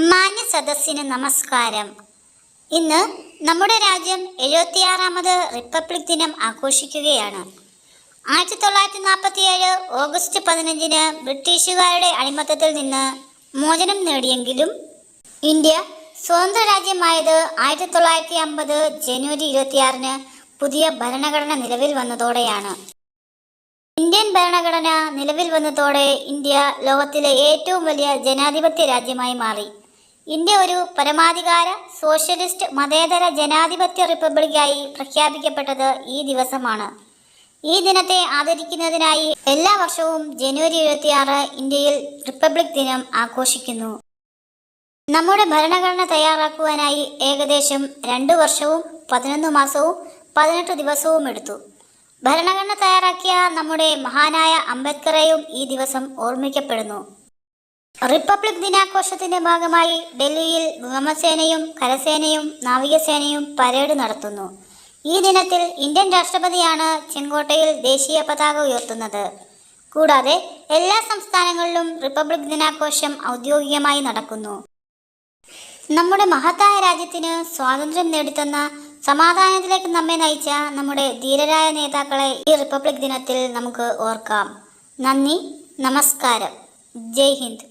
മാന്യ സദസ്സിന് നമസ്കാരം. ഇന്ന് നമ്മുടെ രാജ്യം എഴുപത്തിയാറാമത് റിപ്പബ്ലിക് ദിനം ആഘോഷിക്കുകയാണ്. ആയിരത്തി തൊള്ളായിരത്തി നാൽപ്പത്തിയേഴ് ഓഗസ്റ്റ് പതിനഞ്ചിന് ബ്രിട്ടീഷുകാരുടെ അടിമത്തത്തിൽ നിന്ന് മോചനം നേടിയെങ്കിലും ഇന്ത്യ സ്വതന്ത്ര രാജ്യമായത് ആയിരത്തി തൊള്ളായിരത്തി അമ്പത് ജനുവരി ഇരുപത്തിയാറിന് പുതിയ ഭരണഘടന നിലവിൽ വന്നതോടെയാണ്. ഇന്ത്യൻ ഭരണഘടന നിലവിൽ വന്നതോടെ ഇന്ത്യ ലോകത്തിലെ ഏറ്റവും വലിയ ജനാധിപത്യ രാജ്യമായി മാറി. ഇന്ത്യ ഒരു പരമാധികാര സോഷ്യലിസ്റ്റ് മതേതര ജനാധിപത്യ റിപ്പബ്ലിക്കായി പ്രഖ്യാപിക്കപ്പെട്ടത് ഈ ദിവസമാണ്. ഈ ദിനത്തെ ആദരിക്കുന്നതിനായി എല്ലാ വർഷവും ജനുവരി ഇരുപത്തിയാറ് ഇന്ത്യയിൽ റിപ്പബ്ലിക് ദിനം ആഘോഷിക്കുന്നു. നമ്മുടെ ഭരണഘടന തയ്യാറാക്കുവാനായി ഏകദേശം രണ്ടു വർഷവും പതിനൊന്ന് മാസവും പതിനെട്ട് ദിവസവും എടുത്തു. ഭരണഘടന തയ്യാറാക്കിയ നമ്മുടെ മഹാനായ അംബേദ്കറെയും ഈ ദിവസം ഓർമ്മിക്കപ്പെടുന്നു. റിപ്പബ്ലിക് ദിനാഘോഷത്തിന്റെ ഭാഗമായി ഡൽഹിയിൽ വ്യോമസേനയും കരസേനയും നാവികസേനയും പരേഡ് നടത്തുന്നു. ഈ ദിനത്തിൽ ഇന്ത്യൻ രാഷ്ട്രപതിയാണ് ചെങ്കോട്ടയിൽ ദേശീയ പതാക ഉയർത്തുന്നത്. കൂടാതെ എല്ലാ സംസ്ഥാനങ്ങളിലും റിപ്പബ്ലിക് ദിനാഘോഷം ഔദ്യോഗികമായി നടക്കുന്നു. നമ്മുടെ മഹത്തായ രാജ്യത്തിന് സ്വാതന്ത്ര്യം നേടിത്തന്ന സമാധാനത്തിലേക്ക് നമ്മെ നയിച്ച നമ്മുടെ ധീരരായ നേതാക്കളെ ഈ റിപ്പബ്ലിക് ദിനത്തിൽ നമുക്ക് ഓർക്കാം. നന്ദി നമസ്കാരം. ജയ് ഹിന്ദ്.